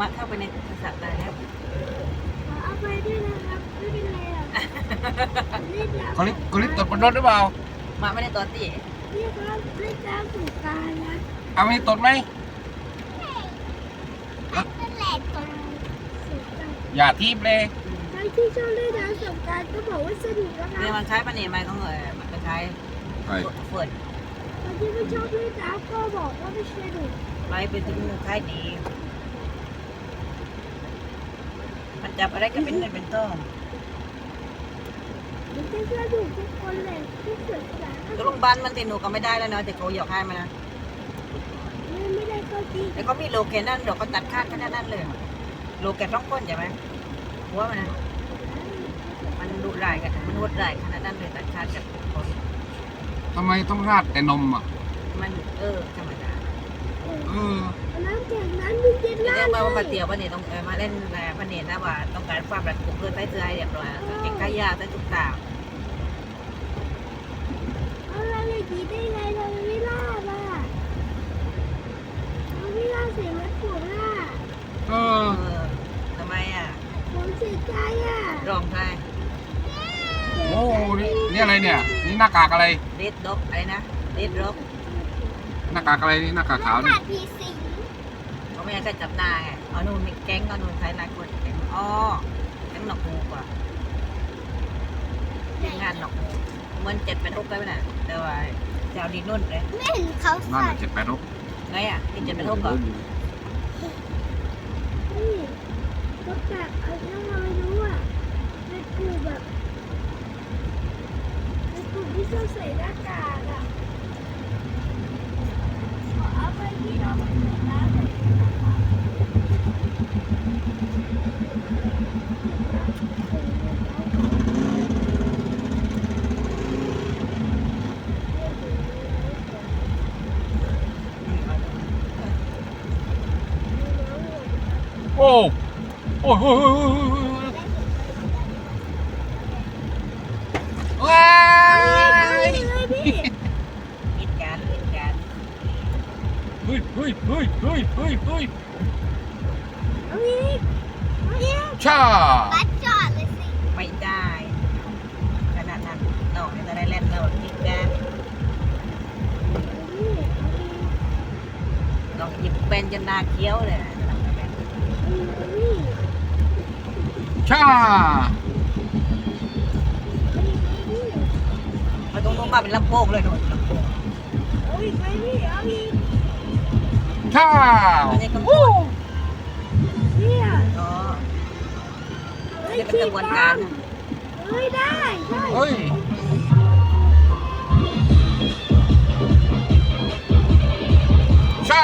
มาเข้าไปในโทรศัพท์ได้แล้วขอเอาไปด้วยนะครับ ไม่เป็นไรหรอกเล่นน้ำเขาลิเขาลิตดบนรถหรือเปล่ามาไม่ได้ตัวตีนี่ครับเล่นน้ำสงกรารนะเอาไม่ตดไหมนั่นแหละตอนสงกรารอย่าทีบเลยใครที่ชอบเล่นน้ำสงกรารก็บอกว่าสนุกนะคเนี่รัยบมันใช้ปะเนี่ยไม้ของเอ๋ยมันก็ใช้ใช่เปิดคนที่ไม่ชอบเล่นน้ำก็บอกว่าไม่สนุกไม้ไปถึงใช้ดี มันจับอะไรก็เป็นเงินเป็นทองมันจะสนุกทุกคนเลยทุกสวนสาตัวลุงบ้านมันติหนูก็ไม่ได้แล้วเนาะแต่เขาหยอกให้มานะไม่ไม่ได้ก็จริงแต่เขามีโลเกนนั่นเดี๋ยวก็ตัดคาดแค่นั้นเลย โลเกนต้องก้นใช่ไหมหัวมันนะมันดุร้ายกันมันวดร้ายขนาดนั้นเลยตัดคาดกับคนทำไมต้องราดแต่นมอะ มันเออธรรมดาเออน้ำแข็งนั้นมันเย็น เรีมายกกมาว่าเลปายเตียววันนี้ต้องเออมาเล่นแร่พันเนตนะว่าต้องการความรัดกุมเพื่อใช้เสื้อให้เรียบร้อยเก่งกายยากใช้ทุกตาเอาอะไรอย่างนี้ได้ไงเราไม่ล่าล่ะเราไม่ล่าเสียงรถผมล่ะเอเอออทำไมอะผมเสียใจอะรองใครโอ้นี่นี่อะไรเนี่ย นี่หน้ากากอะไร เดดด็อกอะไรนะเดดด็อกหน้ากากอะไรนี่หน้ากากขาวนี่ ผีสิงเขา ไม่อยากจะจับหน้าไงเอานู่นมีแก๊งเอานู่นใช้หลายคนแก๊งอ๋อแก๊งหนอกหูกว่าแก๊งงานหนอกหูเหมันเจ็ดเป็นทุกได้ไหมน่ะแต่ว่าจะเอาดีนุ่นเลยไม่เห็นเขานั่นใส่น่ะเจ็ดแปดรกไงอะที่เจ็ดเป็นทุกก่อนนี่ก็แบบเอาเรื่องอะไรรู้อะในกลุ่มแบบในกลุ่มที่ชอบใส่หน้ากากอะขอเอาไปที่เราไปใส่หน้า กากโอ้ ฮ้ยเฮ้ยเฮ้ยเฮ้ยเฮ้ยเฮ้ยเอาอีกเอาอีกช่าปัดจอดเลยสิไม่ได้ขนาดนั้นน้องจะได้เล่นเรากินการน้องหยิบเป็นจนนาเคี้ยวเลยช่ามาตรงนู้นมาเป็นลำโพงเลยหนูลำโพงเอาอีกไหมพี่เอาอีก ช่าอันนี้ก็เนี่ยอ๋อเฮ้อันยนี้เป็นกระบวนการนะเฮ้ยได้ได้เฮ้ยช่า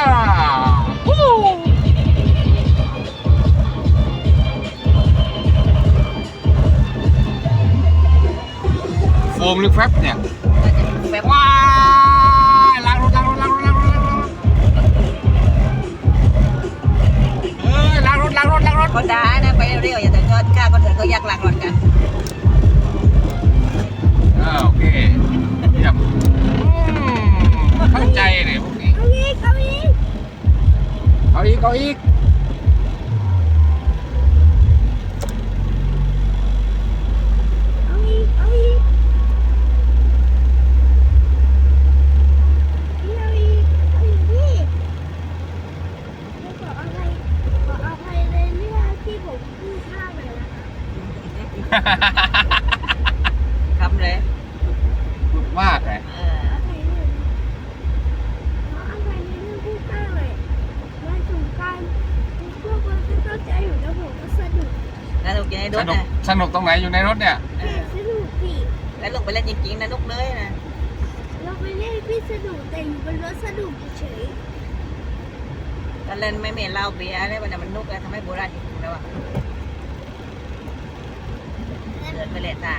วู้โฟมหรือแฟบเนี่ยแบบว้า คนด่านะไปเร็วๆอย่าแต่ยอดค่าคนอื่นเขาอยากหลังรถกันอ่าโอเคเยี่ยมอืมเข้าใจเลยพวกนี้เอาอีกเอาอีกเอาอีกเอาอีก เอาอีกเอาอีกเอาอีกเอาอีกนี่ขออะไรขออภัยเลยเรื่องที่ผมพูดพลาดไปนะคะ ทำเลยพูดมากเลยเอขอออภัยเลยขออภัยในเรื่องพูดพลาดเลยวันสงกรารพวกเราก็เข้าใจอยู่แล้วผมก็สนุกแล้วลูกยังไงสดุนุกนะสนุกตรงไหนอยู่ในรถเนี่ย เอแต่อสนุกสิแล้วลงไปเล่นจริงๆนะนุกเลยนะเราไปเล่นพี่สนุกแต่อยู่บนรถสนุกเฉยถ้าเล่นไม่เมนเหล้าเบียร์อะไรมันน่ะมันนุกแล้วทำให้โบราณจริงๆแล้วอะ เกิดไปเลยตา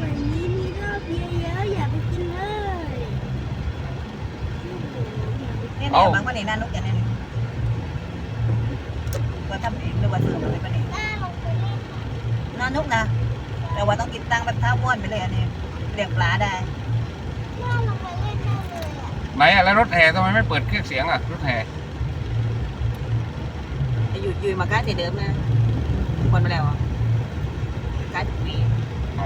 วันนี้มีรอบเบียร์เยอะอย่าไปกินเลยเนี่ยเนี่ยบางวันนี้น่านุกอย่างนี้ว่าทำเองหรือว่าซื้อมาเลยปะเนี่ยน่าลงไปเล่นน่านุกนะ แต่ว่าต้องกินตังค์แบบท้าม้วนไปเลยอันนี้เลี้ยงปลาได้น่าลงไปเล่นได้เลยอะมไหนอะแล้วรถแห่ทำไมไม่เปิดเครื่องเสียงอะรถแห่ไอ้ห ยุดยืนมาก้าเจเดิมนะคนมาแล้วอะก้าจุกปีไหน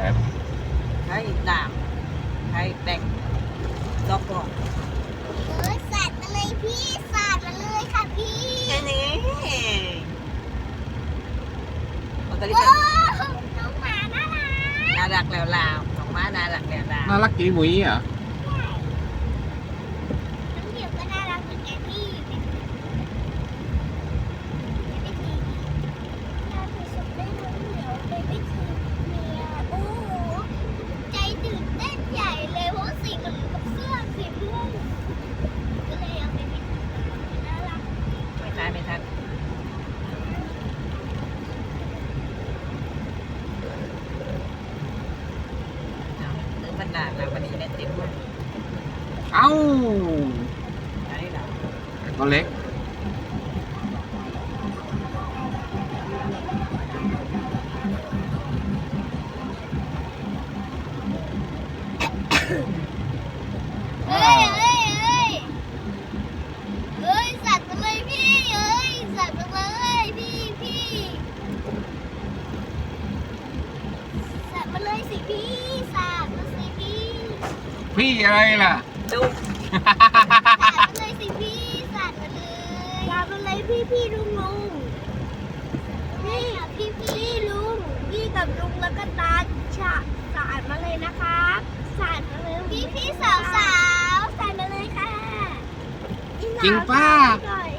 ใช้ด่างใช้แดงดอกกองเอ้ยสาดมาเลยพี่สาดมาเลยค่ะพี่แค่นี้มันก็เรียโอ้กน้องหมาน่ารักน่ารักแล้วลาวดอกไม้น่ารักแล้วลาวน่ารักจีหมุยเหรอ น้องเหมียวก็น่ารักเหมือนกันพี่ไม่ทีน่าไปสุดได้น้องเหมียวเลยไม่ทีเมียโอ้โหใจตื่นเต้นใหญ่เลยเพราะสีเหมือนกับเสื้อสีม่วงก็เลยเอาไปเป็นน่ารัก ไม่ทันไม่ทันเอาซื้อบรรดาแล้ววันนี้ได้เต็มหมด เอ้าอันนี้เราตัวเล็กเฮ้ยเฮ้ยเฮ้ยเฮ้ยสัตว์ทำไมพี่เฮ้ยสัตว์ทำไมพี่พี่สัตว์มาเลยสิพี่สัตว์มาสิพี่ พี่อะไรล่ะ ดูสัตว์มาเลยสิพี่สัตว์มาเลยสัตว์มาเลยพี่พี่ลุงลุงพี่พี่พี่ลุงพี่กับลุงแล้วก็ตาฉะสาดมาเลยนะครับสาดมาเลยพี่พี่สาวสาวสาดมาเลยค่ะ จริงป้าป้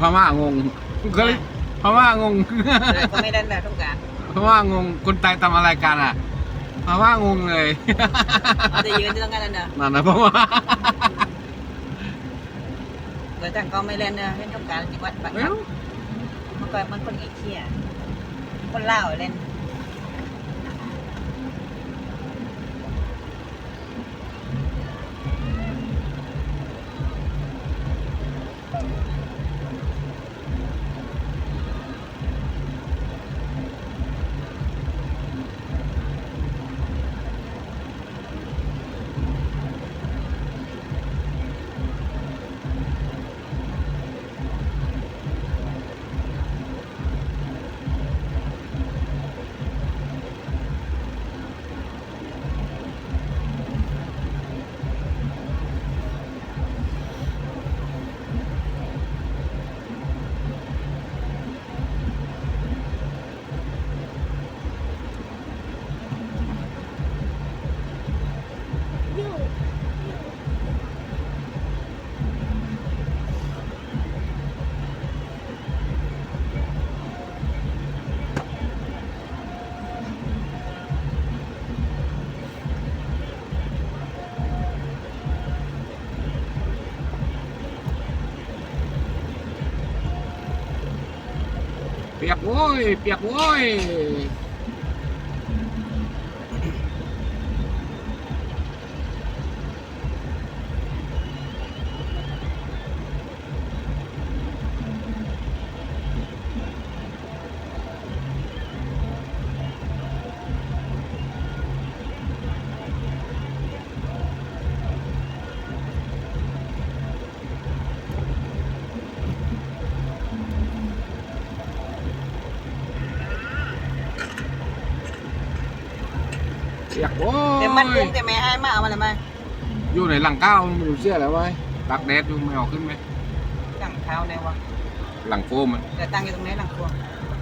พม่างงก็เลยพม่างงเลยก็ไม่ได้แบบต้องการพม่างงคนไทยทำอะไรกันอะพม่างงเลยเราจะยืนที่ต้องการนั่นเนอะนั่นนะพม่าโดยแต่งก็ไม่เล่นเนอะเล่นต้องการจิวัดบัตรเอ้ามันก็มันคนอีเขี้ยคนเล่าวเล่น เปี เปียกโว้ยยกโว้ยแต่มันกุ้งแต่แม่ให้มาเอามาเลยมาอยู่ในหลังก้าวมันอยู่เสื้อแล้วไว้ยตากแดดอยู่ไม่เอาขึ้นไหมจังเท้าในวะหลังโฟมมันเดี๋ยวตั้งอยู่ตรงนี้หลังครัวอ